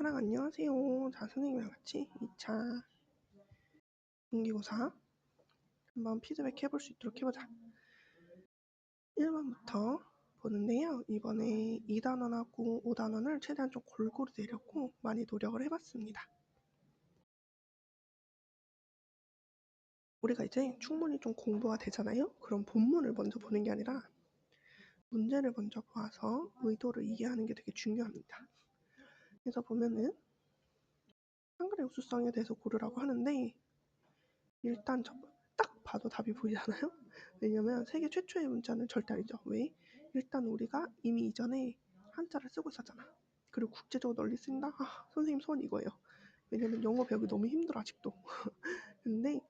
하랑 안녕하세요. 자, 선생님이랑 같이 2차 중기고사 한번 피드백 해볼 수 있도록 해보자. 1번부터 보는데요. 이번에 2단원하고 5단원을 최대한 좀 골고루 내렸고 많이 노력을 해봤습니다. 우리가 이제 충분히 좀 공부가 되잖아요. 그럼 본문을 먼저 보는 게 아니라 문제를 먼저 보아서 의도를 이해하는 게 되게 중요합니다. 그래서 보면은 한글의 우수성에 대해서 고르라고 하는데 일단 딱 봐도 답이 보이잖아요. 왜냐면 세계 최초의 문자는 절대 아니죠. 왜? 일단 우리가 이미 이전에 한자를 쓰고 있었잖아. 그리고 국제적으로 널리 쓴다? 아, 선생님 소원 이거예요. 왜냐면 영어 배우기 너무 힘들어 아직도. 근데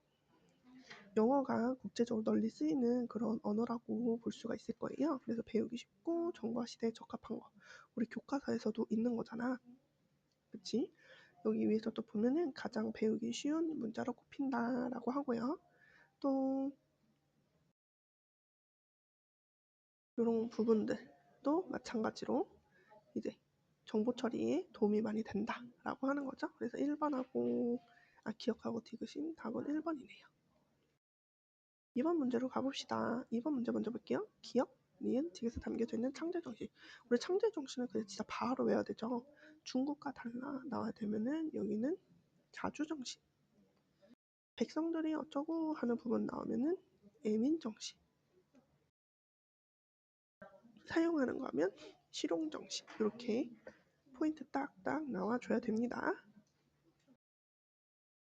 영어가 국제적으로 널리 쓰이는 그런 언어라고 볼 수가 있을 거예요. 그래서 배우기 쉽고 정과 시대에 적합한 거. 우리 교과서에서도 있는 거잖아. 그치? 여기 위에서 또 보면은 가장 배우기 쉬운 문자로 꼽힌다라고 하고요. 또 이런 부분들도 마찬가지로 이제 정보 처리에 도움이 많이 된다라고 하는 거죠. 그래서 1번하고 아 기억하고 디귿인 답은 1번이네요. 2번 문제로 가봅시다. 2번 문제 먼저 볼게요. 기억, 니은, 딕에서 담겨져 있는 창제정신. 우리 창제정신은 그냥 진짜 바로 외워야 되죠. 중국과 달라 나와야 되면은 여기는 자주정신. 백성들이 어쩌고 하는 부분 나오면은 애민정신. 사용하는 거 하면 실용정신. 이렇게 포인트 딱딱 나와줘야 됩니다.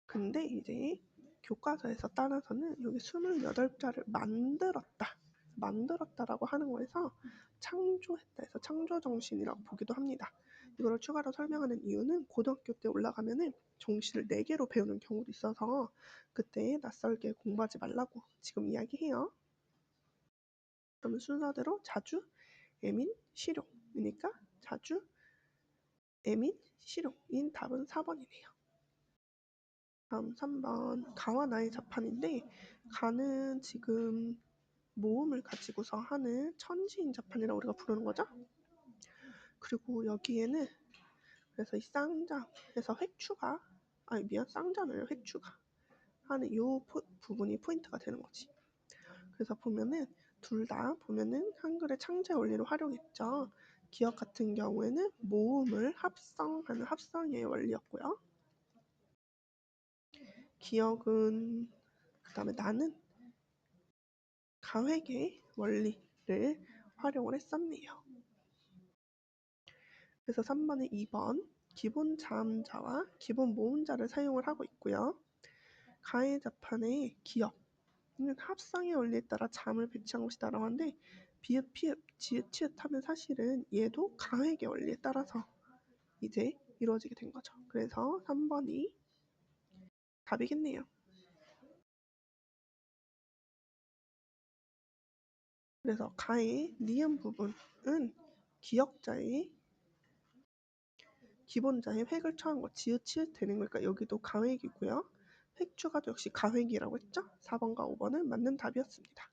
근데 이제 교과서에서 따라서는 여기 28자를 만들었다. 만들었다라고 하는 거에서 창조했다 해서 창조정신이라고 보기도 합니다. 이거를 추가로 설명하는 이유는 고등학교 때 올라가면은 정신을 4개로 배우는 경우도 있어서 그때 낯설게 공부하지 말라고 지금 이야기해요. 그러면 순서대로 자주, 애민, 실용 이니까 자주, 애민, 실용인 답은 4번이네요. 다음 3번 가와 나의 자판인데 가는 지금 모음을 가지고서 하는 천지인 자판이라고 우리가 부르는 거죠. 그리고 여기에는 그래서 이 쌍장에서 획추가 아니 미안 쌍장을 획추가 하는 요 포, 부분이 포인트가 되는 거지. 그래서 보면은 둘 다 보면은 한글의 창제 원리를 활용했죠. 기억 같은 경우에는 모음을 합성하는 합성의 원리였고요. 기억은 그 다음에 나는 가획의 원리를 활용을 했었네요. 그래서 3번에 2번 기본 자음자와 기본 모음자를 사용을 하고 있고요. 가해 자판의 기억 는 합성의 원리에 따라 자음을 배치한 것이다라고 하는데 비읍, 피읍, 지읒, 치읒 하면 사실은 얘도 가획의 원리에 따라서 이제 이루어지게 된 거죠. 그래서 3번이 답이겠네요. 그래서 가의 니은 부분은 기억자의 기본자의 획을 처한 거 지읒 치읒 되는 거니까 여기도 가획이고요. 획 추가도 역시 가획이라고 했죠? 4번과 5번은 맞는 답이었습니다.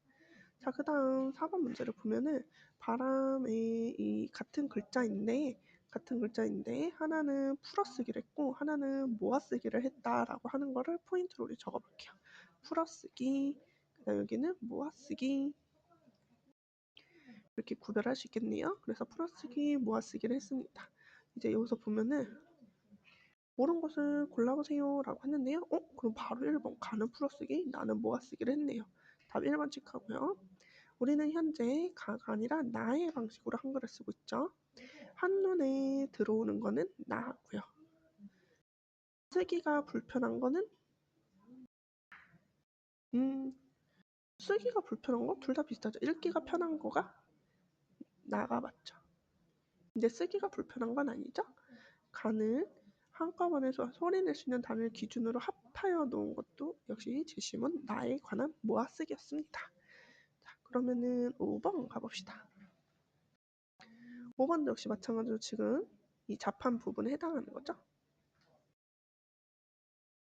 자, 그 다음 4번 문제를 보면은 바람의 이 같은 글자인데 같은 글자인데 하나는 풀어쓰기를 했고 하나는 모아쓰기를 했다라고 하는 거를 포인트로 우리 적어볼게요. 풀어쓰기, 그다음 여기는 모아쓰기 이렇게 구별할 수 있겠네요. 그래서 풀어쓰기, 모아쓰기를 했습니다. 이제 여기서 보면은 옳은 것을 골라보세요 라고 했는데요. 어? 그럼 바로 1번 가는 풀어쓰기, 나는 모아쓰기를 했네요. 답 1번 체크하고요. 우리는 현재 가가 아니라 나의 방식으로 한글을 쓰고 있죠. 한눈에 들어오는 거는 나고요. 쓰기가 불편한 거는 음 쓰기가 불편한 거 둘 다 비슷하죠. 읽기가 편한 거가 나가 맞죠. 근데 쓰기가 불편한 건 아니죠. 가는 한꺼번에 소리 낼 수 있는 단어를 기준으로 합하여 놓은 것도 역시 제시문 나에 관한 모아쓰기였습니다. 자, 그러면은 5번 가봅시다. 5번도 역시 마찬가지로 지금 이 자판 부분에 해당하는 거죠.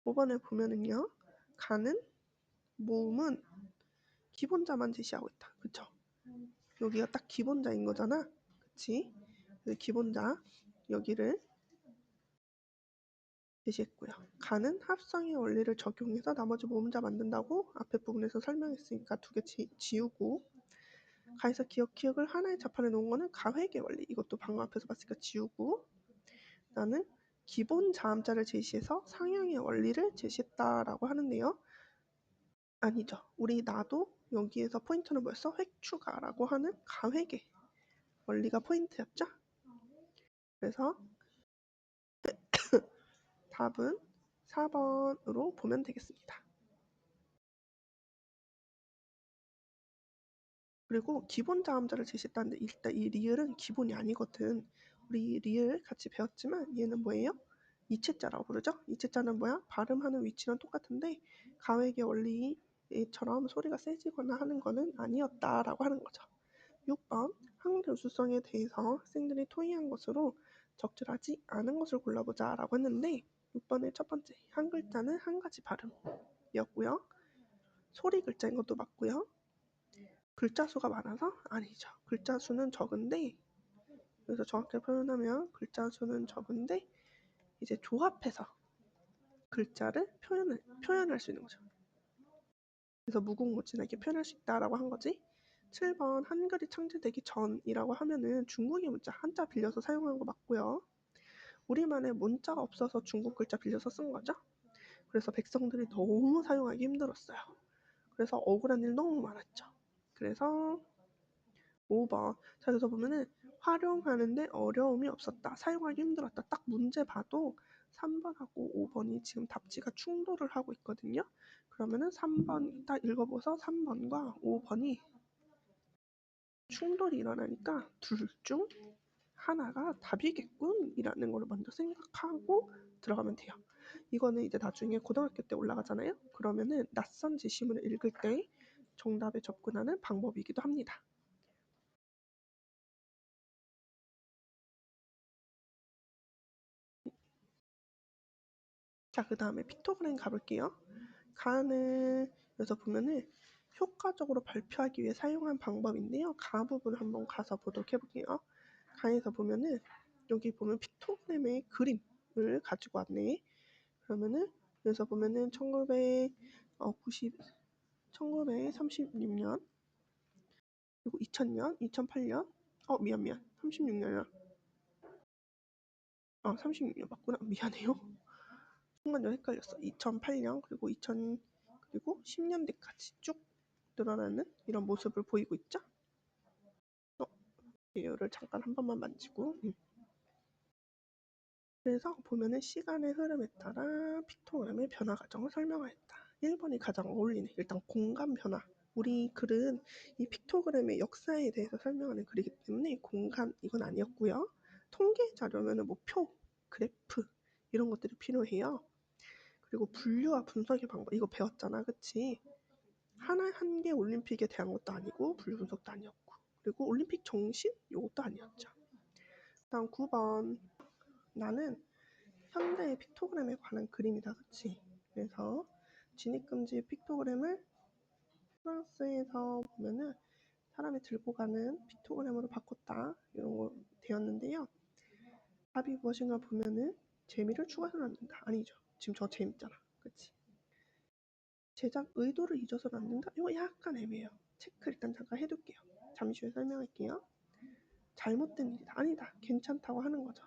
5번에 보면은요. 가는 모음은 기본자만 제시하고 있다. 그쵸? 여기가 딱 기본자인 거잖아. 그치? 기본자 여기를 제시했고요. 가는 합성의 원리를 적용해서 나머지 모음자 만든다고 앞에 부분에서 설명했으니까 두 개 지우고 가에서 기억 기억을 하나의 자판에 놓은 거는 가회계 원리 이것도 방금 앞에서 봤으니까 지우고 나는 기본 자음자를 제시해서 상향의 원리를 제시했다라고 하는데요. 아니죠. 우리 나도 여기에서 포인트는 뭐였어? 획추가라고 하는 가회계 원리가 포인트였죠. 그래서 답은 4번으로 보면 되겠습니다. 그리고 기본 자음자를 제시했다는데 일단 이 리을은 기본이 아니거든. 우리 리을 같이 배웠지만 얘는 뭐예요? 이체자라고 부르죠. 이체자는 뭐야? 발음하는 위치는 똑같은데 가외계 원리처럼 소리가 세지거나 하는 거는 아니었다라고 하는 거죠. 6번 한글 우수성에 대해서 학생들이 토의한 것으로 적절하지 않은 것을 골라보자 라고 했는데 6번의 첫 번째 한 글자는 한 가지 발음이었고요. 소리 글자인 것도 맞고요. 글자 수가 많아서 아니죠. 글자 수는 적은데 그래서 정확히 표현하면 글자 수는 적은데 이제 조합해서 글자를 표현을 표현할 수 있는 거죠. 그래서 무궁무진하게 표현할 수 있다라고 한 거지. 7번 한글이 창제되기 전이라고 하면은 중국의 문자 한자 빌려서 사용한 거 맞고요. 우리만의 문자가 없어서 중국 글자 빌려서 쓴 거죠. 그래서 백성들이 너무 사용하기 힘들었어요. 그래서 억울한 일 너무 많았죠. 그래서 5번. 자, 그래서 보면은 활용하는데 어려움이 없었다. 사용하기 힘들었다. 딱 문제 봐도 3번하고 5번이 지금 답지가 충돌을 하고 있거든요. 그러면은 3번 딱 읽어보서 3번과 5번이 충돌이 일어나니까 둘 중 하나가 답이겠군 이라는 걸 먼저 생각하고 들어가면 돼요. 이거는 이제 나중에 고등학교 때 올라가잖아요. 그러면은 낯선 지시문을 읽을 때 정답에 접근하는 방법이기도 합니다. 자, 그 다음에 픽토그램 가볼게요. 가는 여기서 보면은 효과적으로 발표하기 위해 사용한 방법인데요. 가 부분 한번 가서 보도록 해볼게요. 가에서 보면은 여기 보면 픽토그램의 그림을 가지고 왔네. 그러면은 여기서 보면은 1990 1936년 그리고 2000년, 2008년 어 미안 미안 36년이야 아 36년 맞구나 미안해요 순간 좀 헷갈렸어 2008년 그리고 2000 그리고 10년대까지 쭉 늘어나는 이런 모습을 보이고 있죠 어, 얘를 잠깐 한 번만 만지고 음. 그래서 보면은 시간의 흐름에 따라 픽토그램의 변화 과정을 설명하였다 1번이 가장 어울리네. 일단 공간 변화. 우리 글은 이 픽토그램의 역사에 대해서 설명하는 글이기 때문에 공간 이건 아니었고요. 통계 자료면은 뭐 표, 그래프 이런 것들이 필요해요. 그리고 분류와 분석의 방법 이거 배웠잖아, 그치? 하나 한 개 올림픽에 대한 것도 아니고 분류 분석도 아니었고 그리고 올림픽 정신 이것도 아니었죠. 다음 9번 나는 현대의 픽토그램에 관한 그림이다, 그치? 그래서 진입금지 픽토그램을 프랑스에서 보면은 사람이 들고 가는 픽토그램으로 바꿨다 이런 거 되었는데요. 답이 무엇인가 보면은 재미를 추가해서 만든다 아니죠. 지금 저 재밌잖아, 그렇지? 제작 의도를 잊어서 만든다? 이거 약간 애매해요. 체크 일단 잠깐 해둘게요. 잠시 후에 설명할게요. 잘못된 일이다. 아니다. 괜찮다고 하는 거죠.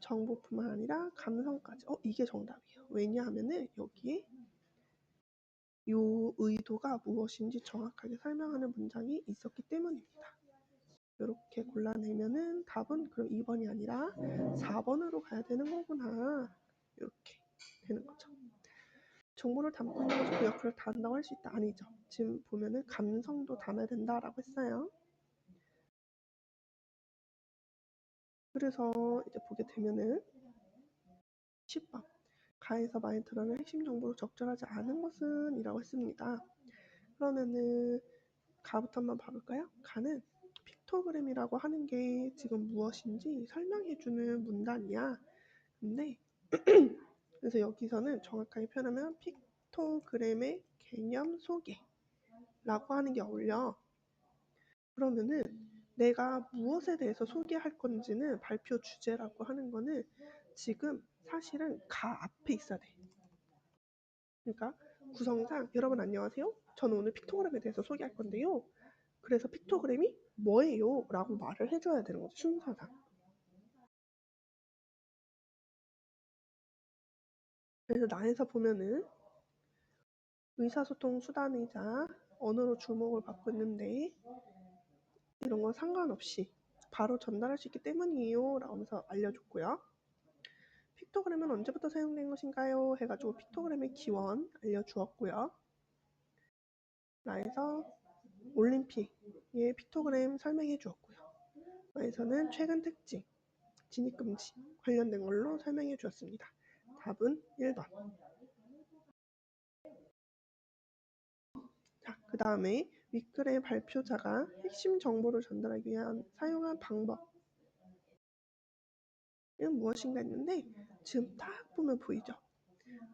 정보뿐만 아니라 감성까지. 어, 이게 정답이에요. 왜냐하면은 여기에 요 의도가 무엇인지 정확하게 설명하는 문장이 있었기 때문입니다. 이렇게 골라내면은 답은 그럼 2번이 아니라 4번으로 가야 되는 거구나. 이렇게 되는 거죠. 정보를 담고 있는 것이 그 역할을 다 한다고 할수 있다. 아니죠. 지금 보면은 감성도 담아야 된다라고 했어요. 그래서 이제 보게 되면은 10번 가에서 많이 드러난 핵심 정보로 적절하지 않은 것은 이라고 했습니다. 그러면은 가부터 한번 봐볼까요? 가는 픽토그램이라고 하는 게 지금 무엇인지 설명해주는 문단이야. 근데 그래서 여기서는 정확하게 표현하면 픽토그램의 개념 소개라고 하는 게 어울려. 그러면은 내가 무엇에 대해서 소개할 건지는 발표 주제라고 하는 거는 지금 사실은 가 앞에 있어야 돼. 그러니까 구성상 여러분 안녕하세요. 저는 오늘 픽토그램에 대해서 소개할 건데요. 그래서 픽토그램이 뭐예요? 라고 말을 해줘야 되는 거죠. 순서상. 그래서 나에서 보면은 의사소통 수단이자 언어로 주목을 받고 있는데 이런 건 상관없이 바로 전달할 수 있기 때문이에요. 라고 하면서 알려줬고요. 픽토그램은 언제부터 사용된 것인가요? 해가지고 픽토그램의 기원 알려주었고요. 나에서 올림픽의 픽토그램 설명해 주었고요. 나에서는 최근 특징, 진입금지 관련된 걸로 설명해 주었습니다. 답은 1번. 자, 그 다음에 윗글의 발표자가 핵심 정보를 전달하기 위한 사용한 방법. 이건 무엇인가 했는데 지금 딱 보면 보이죠?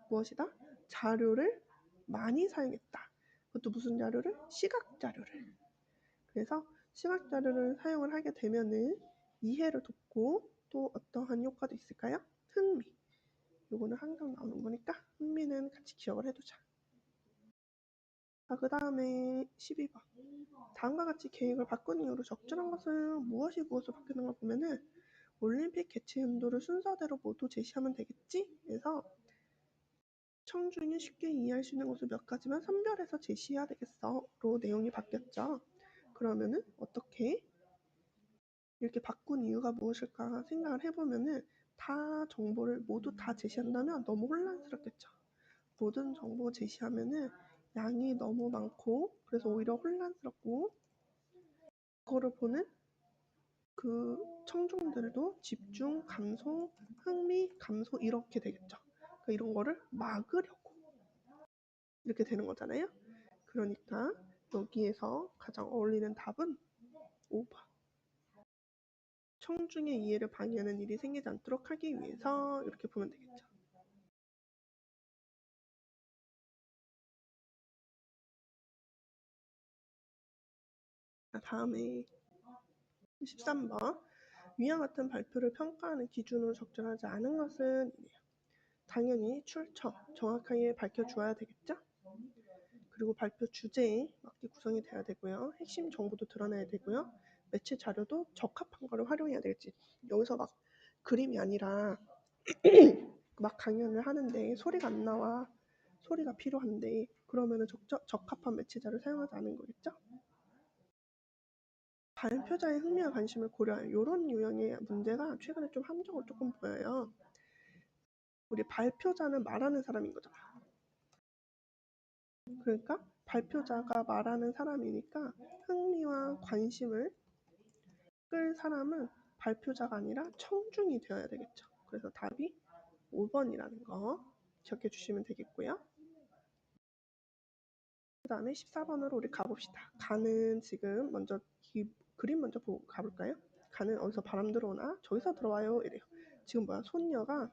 무엇이다? 자료를 많이 사용했다. 그것도 무슨 자료를? 시각 자료를. 그래서 시각 자료를 사용을 하게 되면은 이해를 돕고 또 어떠한 효과도 있을까요? 흥미. 요거는 항상 나오는 거니까 흥미는 같이 기억을 해두자. 자, 그 다음에 12번. 다음과 같이 계획을 바꾼 이유로 적절한 것은 무엇이 무엇을 바뀌는 걸 보면은 올림픽 개최 연도를 순서대로 모두 제시하면 되겠지? 그래서 청중이 쉽게 이해할 수 있는 것을 몇 가지만 선별해서 제시해야 되겠어. 로 내용이 바뀌었죠. 그러면은 어떻게 이렇게 바꾼 이유가 무엇일까 생각을 해보면은 다 정보를 모두 다 제시한다면 너무 혼란스럽겠죠. 모든 정보 제시하면은 양이 너무 많고 그래서 오히려 혼란스럽고 그거를 보는 그 청중들도 집중, 감소, 흥미, 감소 이렇게 되겠죠. 그러니까 이런 거를 막으려고 이렇게 되는 거잖아요. 그러니까 여기에서 가장 어울리는 답은 5번. 청중의 이해를 방해하는 일이 생기지 않도록 하기 위해서 이렇게 보면 되겠죠. 다음에 13번 위와 같은 발표를 평가하는 기준으로 적절하지 않은 것은 당연히 출처 정확하게 밝혀주어야 되겠죠. 그리고 발표 주제에 맞게 구성이 돼야 되고요. 핵심 정보도 드러내야 되고요. 매체 자료도 적합한 거를 활용해야 될지 여기서 막 그림이 아니라 막 강연을 하는데 소리가 안 나와 소리가 필요한데 그러면은 적적, 적합한 매체 자료를 사용하지 않은 거겠죠? 발표자의 흥미와 관심을 고려한 이런 유형의 문제가 최근에 좀 함정을 조금 보여요. 우리 발표자는 말하는 사람인 거잖아. 그러니까 발표자가 말하는 사람이니까 흥미와 관심을 끌 사람은 발표자가 아니라 청중이 되어야 되겠죠. 그래서 답이 5번이라는 거 기억해 주시면 되겠고요. 그 다음에 14번으로 우리 가봅시다. 가는 지금 먼저 기, 그림 먼저 보고 가볼까요? 가는 어디서 바람 들어오나? 저기서 들어와요. 이래요. 지금 뭐야? 손녀가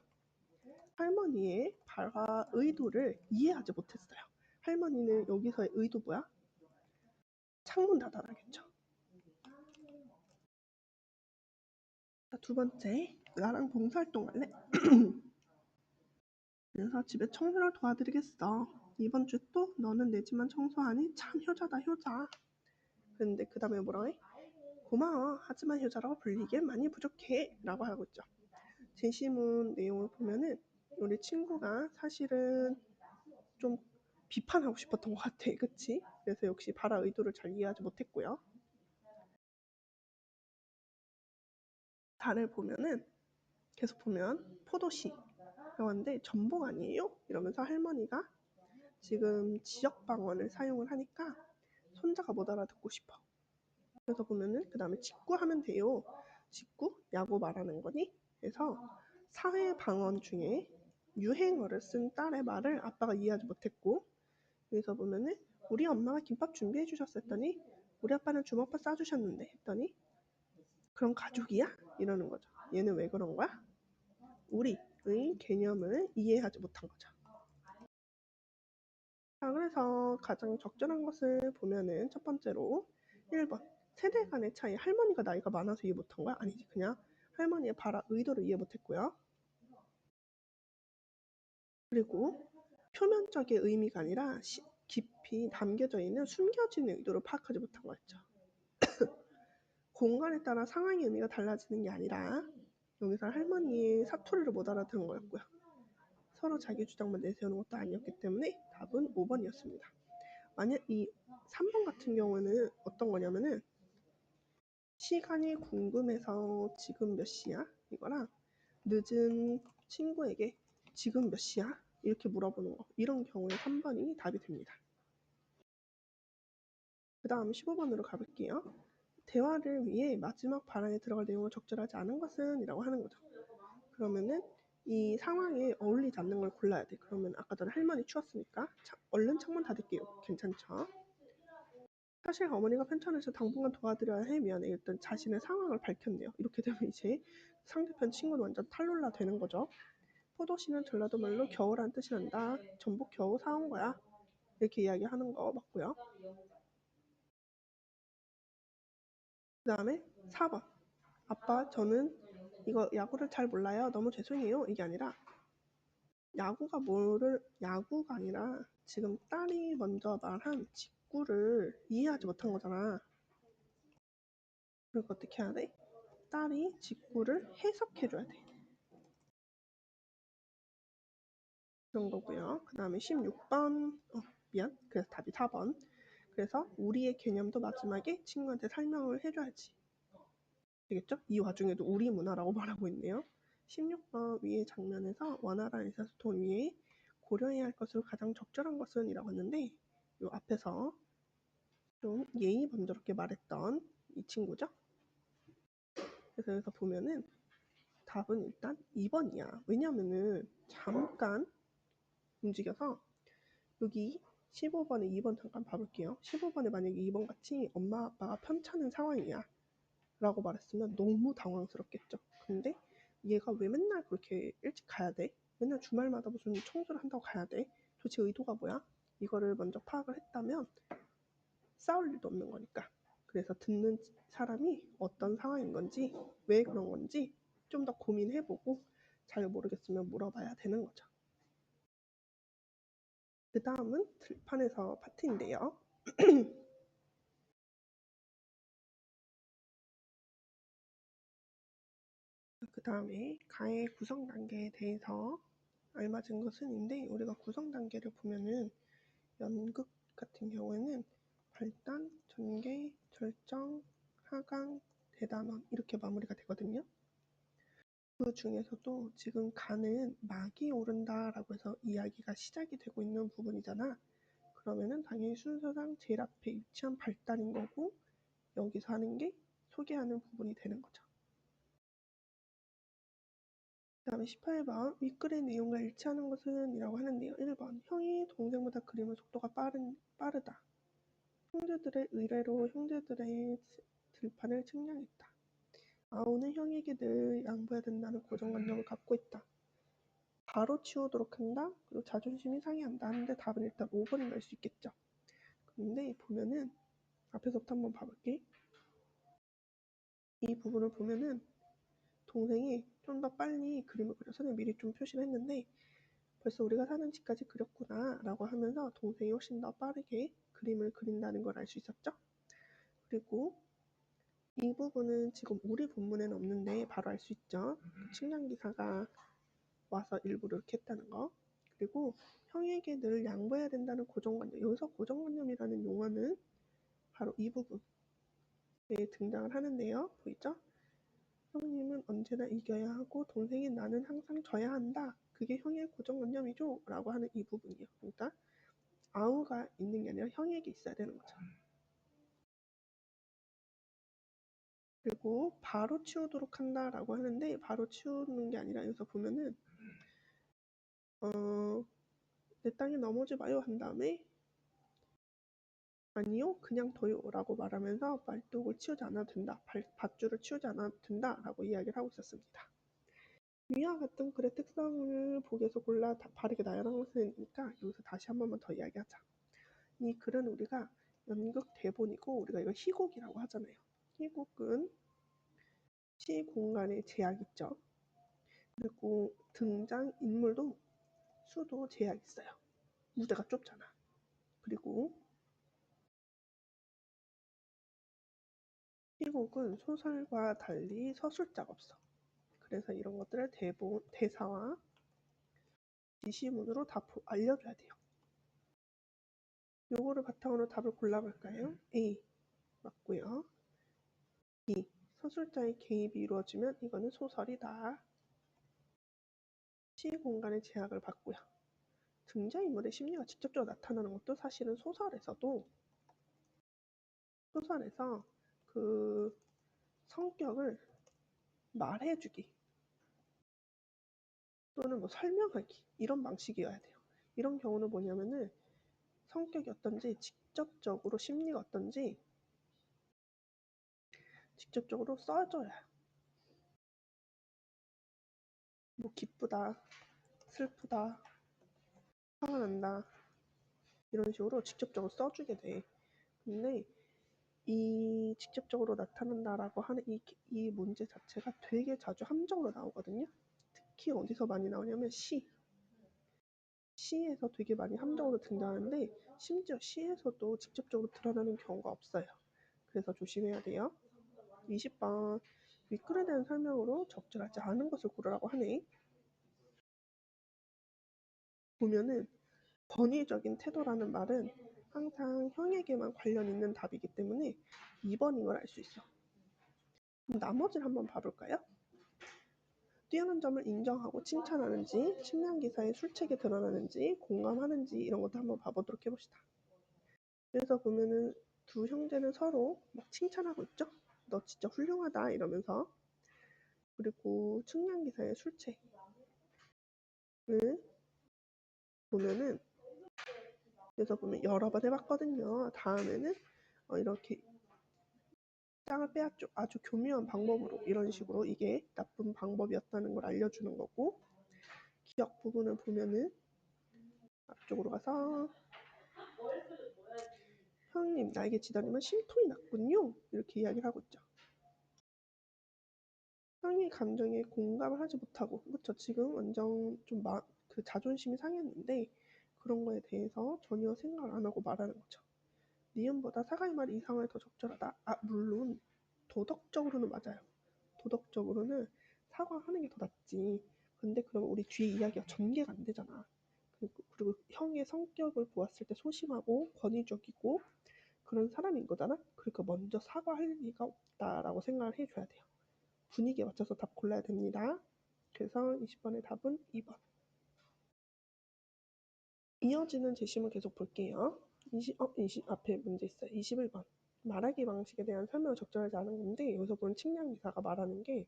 할머니의 발화 의도를 이해하지 못했어요. 할머니는 여기서의 의도 뭐야? 창문 닫아라겠죠. 두 번째, 나랑 봉사활동 할래? 그래서 집에 청소를 도와드리겠어. 이번 주 또 너는 내 집만 청소하니 참 효자다 효자. 근데 그 다음에 뭐라 해? 고마워. 하지만 효자라고 불리기엔 많이 부족해. 라고 하고 있죠. 제시문 내용을 보면은 우리 친구가 사실은 좀 비판하고 싶었던 것 같아. 그치? 그래서 역시 바라 의도를 잘 이해하지 못했고요. 달을 보면은 계속 보면 포도씨 나왔는데 전복 아니에요? 이러면서 할머니가 지금 지역 방언을 사용을 하니까 손자가 못 알아듣고 싶어. 그래서 보면은 그 다음에 직구 하면 돼요. 직구? 야구 말하는 거니? 그래서 사회 방언 중에 유행어를 쓴 딸의 말을 아빠가 이해하지 못했고 여기서 보면은 우리 엄마가 김밥 준비해 주셨었더니 우리 아빠는 주먹밥 싸주셨는데 했더니 그런 가족이야? 이러는 거죠. 얘는 왜 그런 거야? 우리의 개념을 이해하지 못한 거죠. 자, 그래서 가장 적절한 것을 보면은 첫 번째로 1번 세대 간의 차이 할머니가 나이가 많아서 이해 못한 거야? 아니지 그냥 할머니의 바라 의도를 이해 못했고요. 그리고 표면적의 의미가 아니라 시- 깊이 담겨져 있는 숨겨진 의도를 파악하지 못한 거였죠. 공간에 따라 상황의 의미가 달라지는 게 아니라 여기서 할머니의 사투리를 못 알아들은 거였고요. 서로 자기 주장만 내세우는 것도 아니었기 때문에 답은 5번이었습니다. 만약 이 3번 같은 경우는 어떤 거냐면은 시간이 궁금해서 지금 몇 시야? 이거랑 늦은 친구에게 지금 몇 시야? 이렇게 물어보는 거. 이런 경우에 3번이 답이 됩니다. 그 다음 15번으로 가볼게요. 대화를 위해 마지막 발언에 들어갈 내용을 적절하지 않은 것은 이라고 하는 거죠. 그러면은 이 상황에 어울리지 않는 걸 골라야 돼. 그러면 아까 전에 할머니 추웠으니까 자, 얼른 창문 닫을게요. 괜찮죠? 사실 어머니가 편찮으셔서 당분간 도와드려야 해 미안해. 일단 자신의 상황을 밝혔네요. 이렇게 되면 이제 상대편 친구는 완전 탈룰라 되는 거죠. 포도씨는 전라도 말로 겨울한 뜻이 난다. 전복 겨우 사온 거야. 이렇게 이야기하는 거 맞고요. 그 다음에 4번. 아빠, 저는 이거 야구를 잘 몰라요. 너무 죄송해요. 이게 아니라 야구가 뭐를 야구가 아니라 지금 딸이 먼저 말한 직구를 이해하지 못한 거잖아. 그러니까 어떻게 해야 돼? 딸이 직구를 해석해 줘야 돼. 그런 거고요. 그 다음에 16번, 어, 미안. 그래서 답이 4번. 그래서 우리의 개념도 마지막에 친구한테 설명을 해줘야지. 되겠죠? 이 와중에도 우리 문화라고 말하고 있네요. 16번 위의 장면에서 원활한 의사소통 위에 고려해야 할 것으로 가장 적절한 것은 이라고 했는데 이 앞에서 좀 예의 번저롭게 말했던 이 친구죠. 그래서 여기서 보면은 답은 일단 2번이야. 왜냐면은 잠깐 움직여서 여기 15번에 2번 잠깐 봐볼게요. 15번에 만약에 2번 같이 엄마 아빠가 편찮은 상황이야. 라고 말했으면 너무 당황스럽겠죠. 근데 얘가 왜 맨날 그렇게 일찍 가야 돼? 맨날 주말마다 무슨 청소를 한다고 가야 돼? 도대체 의도가 뭐야? 이거를 먼저 파악을 했다면 싸울 일도 없는 거니까. 그래서 듣는 사람이 어떤 상황인 건지, 왜 그런 건지 좀 더 고민해보고 잘 모르겠으면 물어봐야 되는 거죠. 그 다음은 들판에서 파트인데요. 그 다음에 가의 구성 단계에 대해서 알맞은 것은인데 우리가 구성 단계를 보면은 연극 같은 경우에는 발단, 전개, 절정, 하강, 대단원 이렇게 마무리가 되거든요. 그 중에서도 지금 가는 막이 오른다라고 해서 이야기가 시작이 되고 있는 부분이잖아. 그러면은 당연히 순서상 제일 앞에 위치한 발단인 거고 여기서 하는 게 소개하는 부분이 되는 거죠. 그 다음에 18번 윗글의 내용과 일치하는 것은 이라고 하는데요. 1번 형이 동생보다 그림의 속도가 빠른, 빠르다. 형제들의 의뢰로 형제들의 들판을 측량했다. 아우는 형에게 늘 양보해야 된다는 고정관념을 갖고 있다. 바로 치우도록 한다. 그리고 자존심이 상해한다 하는데 답은 일단 5번이 날 수 있겠죠. 근데 보면은 앞에서부터 한번 봐볼게. 이 부분을 보면은 동생이 좀 더 빨리 그림을 그려서 미리 좀 표시를 했는데 벌써 우리가 사는 집까지 그렸구나 라고 하면서 동생이 훨씬 더 빠르게 그림을 그린다는 걸 알 수 있었죠. 그리고 이 부분은 지금 우리 본문에는 없는데 바로 알 수 있죠. 측량 기사가 와서 일부러 이렇게 했다는 거. 그리고 형에게 늘 양보해야 된다는 고정관념. 여기서 고정관념이라는 용어는 바로 이 부분에 등장을 하는데요. 보이죠? 형님은 언제나 이겨야 하고 동생인 나는 항상 져야 한다. 그게 형의 고정관념이죠. 라고 하는 이 부분이요. 그러니까 아우가 있는 게 아니라 형에게 있어야 되는 거죠. 그리고 바로 치우도록 한다라고 하는데 바로 치우는 게 아니라 여기서 보면은 어, 내 땅에 넘어지 마요. 한 다음에 아니요 그냥 둬요. 라고 말하면서 말뚝을 치우지 않아도 된다. 발, 밧줄을 치우지 않아도 된다 라고 이야기를 하고 있었습니다. 위와 같은 글의 특성을 보기에서 골라 다 바르게 나열한 것이니까 여기서 다시 한 번만 더 이야기하자. 이 글은 우리가 연극 대본이고 우리가 이걸 희곡이라고 하잖아요 희곡은 시 공간의 제약이 있죠 그리고 등장 인물도 수도 제약이 있어요. 무대가 좁잖아. 그리고 희곡은 소설과 달리 서술자가 없어. 그래서 이런 것들을 대본, 대사와 지시문으로 다 보- 알려줘야 돼요. 요거를 바탕으로 답을 골라볼까요? A 맞고요. B 서술자의 개입이 이루어지면 이거는 소설이다. 시 공간의 제약을 받고요. 등장인물의 심리가 직접적으로 나타나는 것도 사실은 소설에서도 소설에서 그 성격을 말해주기 또는 뭐 설명하기 이런 방식이어야 돼요. 이런 경우는 뭐냐면은 성격이 어떤지 직접적으로 심리가 어떤지 직접적으로 써줘야 뭐 기쁘다, 슬프다, 화가 난다 이런 식으로 직접적으로 써주게 돼. 근데 이 직접적으로 나타난다라고 하는 이, 이 문제 자체가 되게 자주 함정으로 나오거든요. 특히 어디서 많이 나오냐면 시. 시에서 되게 많이 함정으로 등장하는데 심지어 시에서도 직접적으로 드러나는 경우가 없어요. 그래서 조심해야 돼요. 20번 윗글에 대한 설명으로 적절하지 않은 것을 고르라고 하네. 보면은 권위적인 태도라는 말은 항상 형에게만 관련 있는 답이기 때문에 2번인 걸 알 수 있어. 그럼 나머지를 한번 봐볼까요? 뛰어난 점을 인정하고 칭찬하는지, 측량 기사의 술책에 드러나는지, 공감하는지 이런 것도 한번 봐보도록 해봅시다. 그래서 보면은 두 형제는 서로 막 칭찬하고 있죠? 너 진짜 훌륭하다 이러면서 그리고 측량 기사의 술책을 보면은 그래서 보면 여러 번 해봤거든요. 다음에는 어, 이렇게 땅을 빼앗죠. 아주 교묘한 방법으로 이런 식으로 이게 나쁜 방법이었다는 걸 알려주는 거고 기억 부분을 보면은 앞쪽으로 가서 형님 나에게 지다니면 심통이 났군요. 이렇게 이야기를 하고 있죠. 형의 감정에 공감을 하지 못하고 그렇죠. 지금 완전 좀그 자존심이 상했는데 그런 거에 대해서 전혀 생각을 안 하고 말하는 거죠. 니은보다 사과의 말이 이상하게 더 적절하다. 아 물론 도덕적으로는 맞아요. 도덕적으로는 사과하는 게 더 낫지. 근데 그러면 우리 뒤에 이야기가 전개가 안 되잖아. 그리고, 그리고 형의 성격을 보았을 때 소심하고 권위적이고 그런 사람인 거잖아. 그러니까 먼저 사과할 리가 없다라고 생각을 해줘야 돼요. 분위기에 맞춰서 답 골라야 됩니다. 그래서 20번의 답은 2번. 이어지는 제시문 계속 볼게요. 20, 어, 20, 앞에 문제 있어요. 21번. 말하기 방식에 대한 설명을 적절하지 않은 건데 여기서 보는 측량 기사가 말하는 게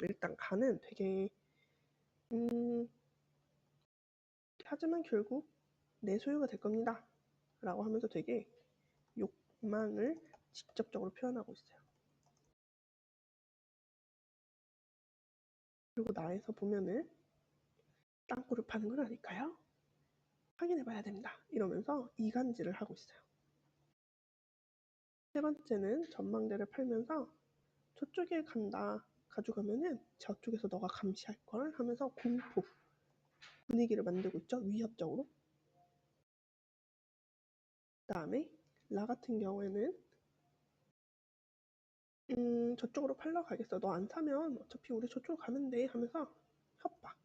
일단 가는 되게 음 하지만 결국 내 소유가 될 겁니다. 라고 하면서 되게 욕망을 직접적으로 표현하고 있어요. 그리고 나에서 보면은 땅굴을 파는 건 아닐까요? 확인해 봐야 됩니다. 이러면서 이간질을 하고 있어요. 세 번째는 전망대를 팔면서 저쪽에 간다. 가져가면은 저쪽에서 너가 감시할 걸 하면서 공포 분위기를 만들고 있죠. 위협적으로. 그다음에 라 같은 경우에는 음, 저쪽으로 팔러 가겠어. 너 안 사면 어차피 우리 저쪽으로 가는데 하면서 협박.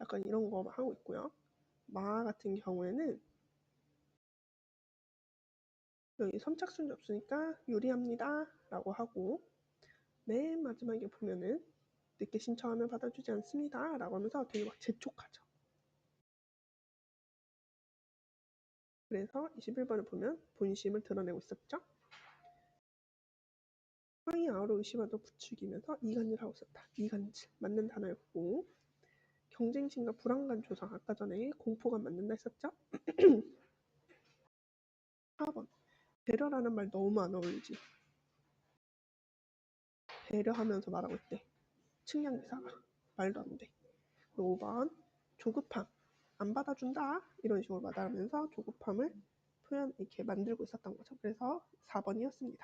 약간 이런 거 하고 있고요. 마 같은 경우에는 여기 선착순이 없으니까 유리합니다. 라고 하고 맨 마지막에 보면은 늦게 신청하면 받아주지 않습니다. 라고 하면서 되게 막 재촉하죠. 그래서 21번을 보면 본심을 드러내고 있었죠. 황이 아우로 의심하도 부추기면서 이간질 하고 있었다. 이간질 맞는 단어였고 경쟁심과 불안감 조성 아까 전에 공포감 맞는다 했었죠. 4번 배려라는 말 너무 안 어울리지. 배려하면서 말하고 있대. 측량 기사가 말도 안 돼. 5번 조급함 안 받아준다 이런 식으로 말하면서 조급함을 표현 이렇게 만들고 있었던 거죠. 그래서 4번이었습니다.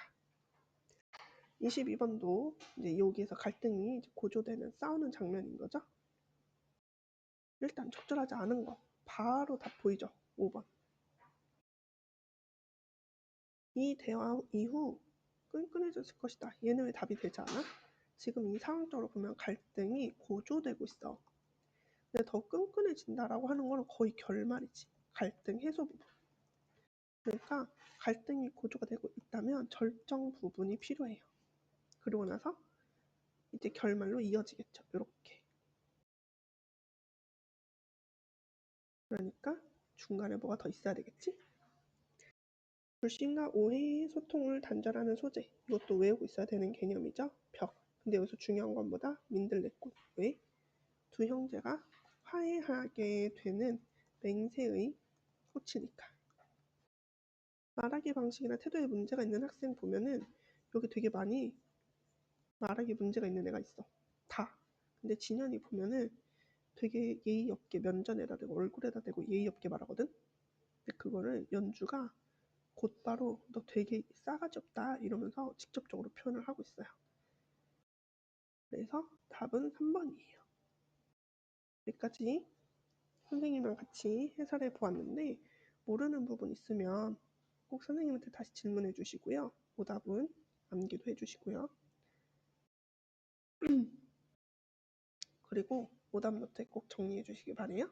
22번도 이제 여기에서 갈등이 이제 고조되는 싸우는 장면인 거죠. 일단 적절하지 않은 거 바로 답 보이죠? 5번. 이 대화 이후 끈끈해졌을 것이다. 얘는 왜 답이 되지 않아? 지금 이 상황적으로 보면 갈등이 고조되고 있어. 근데 더 끈끈해진다라고 하는 거는 거의 결말이지. 갈등 해소 부분. 그러니까 갈등이 고조가 되고 있다면 절정 부분이 필요해요. 그리고 나서 이제 결말로 이어지겠죠. 이렇게. 그러니까 중간에 뭐가 더 있어야 되겠지? 불신과 오해, 소통을 단절하는 소재. 이것도 외우고 있어야 되는 개념이죠. 벽. 근데 여기서 중요한 건 뭐다? 민들레꽃. 왜? 두 형제가 화해하게 되는 맹세의 꽃이니까. 말하기 방식이나 태도에 문제가 있는 학생 보면은 여기 되게 많이 말하기 문제가 있는 애가 있어. 다. 근데 진현이 보면은 되게 예의 없게 면전에다 대고 얼굴에다 대고 예의 없게 말하거든. 근데 그거를 연주가 곧바로 너 되게 싸가지 없다 이러면서 직접적으로 표현을 하고 있어요. 그래서 답은 3번이에요. 여기까지 선생님이랑 같이 해설해 보았는데 모르는 부분 있으면 꼭 선생님한테 다시 질문해 주시고요. 오답은 암기도 해 주시고요. 그리고 오답 노트에 꼭 정리해 주시기 바래요.